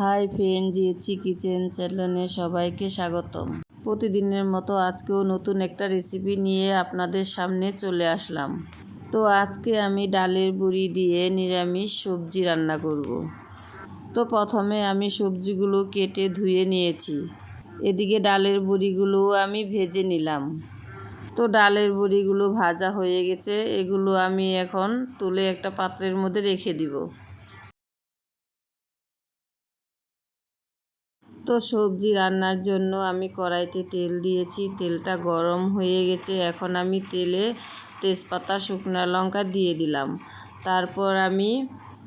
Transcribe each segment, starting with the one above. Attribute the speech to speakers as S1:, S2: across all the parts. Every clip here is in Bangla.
S1: হাই ফ্রেন্ড জিএচি কিচেন চ্যানেলে সবাইকে স্বাগতম। প্রতিদিনের মতো আজকেও নতুন একটা রেসিপি নিয়ে আপনাদের সামনে চলে আসলাম। তো আজকে আমি ডালের বুড়ি দিয়ে নিরামিষ সবজি রান্না করব। তো প্রথমে আমি সবজিগুলো কেটে ধুয়ে নিয়েছি। এদিকে ডালের বুড়িগুলো আমি ভেজে নিলাম। তো ডালের বড়িগুলো ভাজা হয়ে গেছে, এগুলো আমি এখন তুলে একটা পাত্রের মধ্যে রেখে দিব। তো সবজি রান্নার জন্য আমি কড়াইতে তেল দিয়েছি। তেলটা গরম হয়ে গেছে। এখন আমি তেলে তেজপাতা, শুকনো লঙ্কা দিয়ে দিলাম। তারপর আমি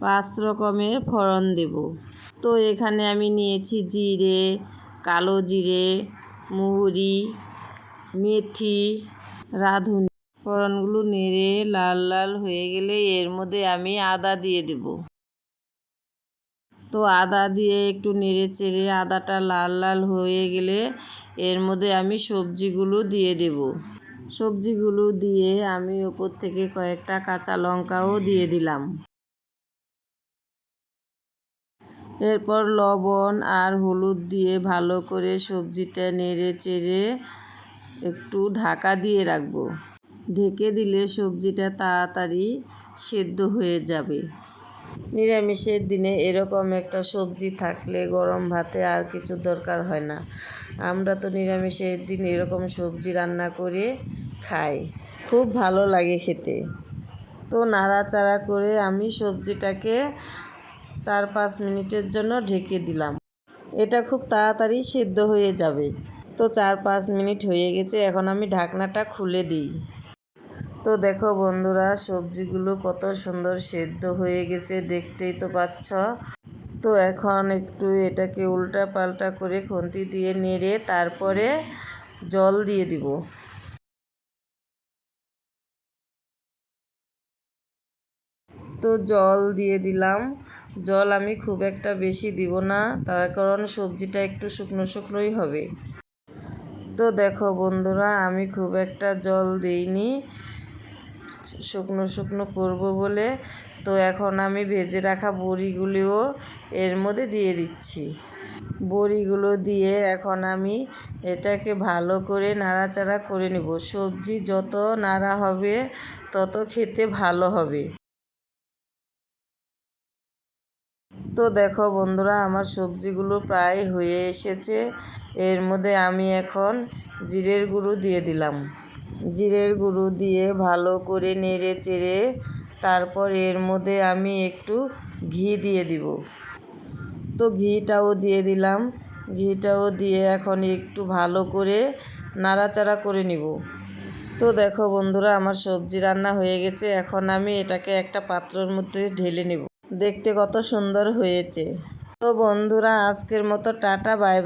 S1: পাঁচ রকমের ফোড়ন দেব। তো এখানে আমি নিয়েছি জিরে, কালো জিরে মুহুরি মেথি, রাঁধুনি। ফোড়নগুলো নেড়ে লাল লাল হয়ে গেলে এর মধ্যে আমি আদা দিয়ে দেব। তো আদা দিয়ে একটু নেড়ে চেড়ে আদাটা লাল লাল হয়ে গেলে এর মধ্যে আমি সবজিগুলো দিয়ে দেব। সবজিগুলো দিয়ে আমি ওপর থেকে কয়েকটা কাঁচা লঙ্কাও দিয়ে দিলাম। এরপর লবণ আর হলুদ দিয়ে ভালো করে সবজিটা নেড়ে চেড়ে একটু ঢাকা দিয়ে রাখব। ঢেকে দিলে সবজিটা তাড়াতাড়ি সেদ্ধ হয়ে যাবে। নিরামিষের দিনে এরকম একটা সবজি থাকলে গরম ভাতে আর কিছু দরকার হয় না। আমরা তো নিরামিষের দিন এরকম সবজি রান্না করে খাই। খুব ভালো লাগে খেতে। তো নাড়াচাড়া করে আমি সবজিটাকে চার পাঁচ মিনিটের জন্য ঢেকে দিলাম। এটা খুব তাড়াতাড়ি সিদ্ধ হয়ে যাবে। তো চার পাঁচ মিনিট হয়ে গেছে, এখন আমি ঢাকনাটা খুলে দিই। তো দেখো বন্ধুরা, সবজিগুলো কত সুন্দর সেদ্ধ হয়ে গেছে, দেখতেই তো পাচ্ছ। তো এখন একটু এটাকে উল্টা পাল্টা করে খুন্তি দিয়ে নেড়ে তারপরে জল দিয়ে দিব। তো জল দিয়ে দিলাম। জল আমি খুব একটা বেশি দিব না, তার কারণ সবজিটা একটু শুকনো শুকনোই হবে। তো দেখো বন্ধুরা, আমি খুব একটা জল দিইনি। শুকনো শুকনো করব বলে। তো এখন আমি ভেজে রাখা বড়িগুলিও এর মধ্যে দিয়ে দিচ্ছি। বড়িগুলো দিয়ে এখন আমি এটাকে ভালো করে নাড়াচাড়া করে নেব। সবজি যত নাড়া হবে, তত খেতে ভালো হবে। তো দেখো বন্ধুরা, আমার সবজিগুলো প্রায় হয়ে এসেছে। এর মধ্যে আমি এখন জিরের গুঁড়ো দিয়ে দিলাম। জিরের গুঁড়ো দিয়ে ভালো করে নেড়ে চেড়ে তারপর এর মধ্যে আমি একটু ঘি দিয়ে দিব। তো ঘিটাও দিয়ে দিলাম। ঘিটাও দিয়ে এখন একটু ভালো করে নাড়াচাড়া করে নিব। তো দেখো বন্ধুরা, আমার সবজি রান্না হয়ে গেছে। এখন আমি এটাকে একটা পাত্রর মধ্যে ঢেলে নেব। দেখতে কত সুন্দর হয়েছে। তো বন্ধুরা, আজকের মতো টাটা, বাই